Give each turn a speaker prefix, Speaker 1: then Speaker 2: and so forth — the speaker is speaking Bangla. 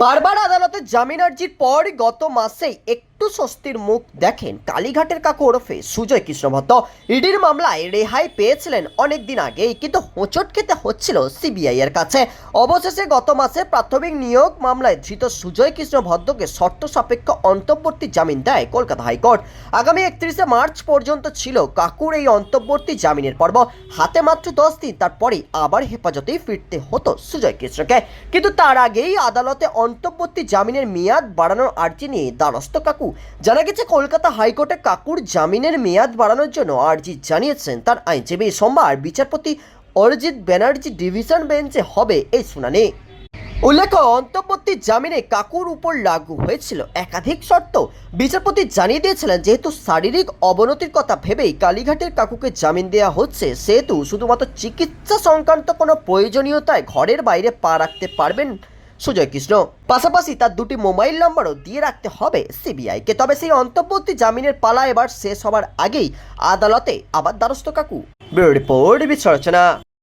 Speaker 1: বারবার আদালতে জামিন আর্জির পর গত মাসেই একটু স্বস্তির মুখ দেখেন কালীঘাটের কাকু ওরফে সুজয় কৃষ্ণ কৃষ্ণভদ্র। ইডির মামলায় রেহাই পেয়েছিলেন অনেক দিন আগেই, কিন্তু হোঁচট খেতে হচ্ছিল সিবিআই এর কাছে। অবশেষে গত মাসে প্রাথমিক নিয়োগ মামলায় ধৃত সুজয় কৃষ্ণ ভদ্রকে শর্ত সাপেক্ষ অন্তর্বর্তী জামিন দেয় কলকাতা হাইকোর্ট। আগামী একত্রিশে মার্চ পর্যন্ত ছিল কাকুর এই অন্তর্বর্তী জামিনের পর্ব। হাতে মাত্র দশ দিন তারপরেই আবার হেফাজতেই ফিরতে হতো সুজয় কৃষ্ণকে। কিন্তু তার আগেই আদালতে অন্তর্বর্তী জামিনের মেয়াদ বাড়ানোর আর্জি নিয়ে দ্বারস্থ কাকু জানা গেছে, কলকাতা হাইকোর্টে কাকুর জামিনের মেয়াদ বাড়ানোর জন্য আর্জি জানিয়েছেন তার আইনজীবী। সোমবার বিচারপতি অরিজিৎ ব্যানার্জি ডিভিশন বেঞ্চে হবে এই শুনানি। উল্লেখ্য, অন্তর্বর্তী জামিনে কাকুর উপর লাগু হয়েছিল। একাধিক শর্ত বিচারপতি জানিয়ে দিয়েছিলেন, যেহেতু শারীরিক অবনতির কথা ভেবেই কালীঘাটের কাকুকে জামিন দেওয়া হচ্ছে, সেহেতু শুধুমাত্র চিকিৎসা সংক্রান্ত কোনো প্রয়োজনীয়তায় ঘরের বাইরে পা রাখতে পারবেন সুজয় কৃষ্ণ, পাশাপাশি তার দুটি মোবাইল নম্বরও দিয়ে রাখতে হবে সিবিআইকে। তবে সেই অন্তর্বর্তী জামিনের পালা এবার শেষ হবার আগেই আদালতে আবার দ্বারস্থ কাকু। রিপোর্ট, বিশ্বরচনা।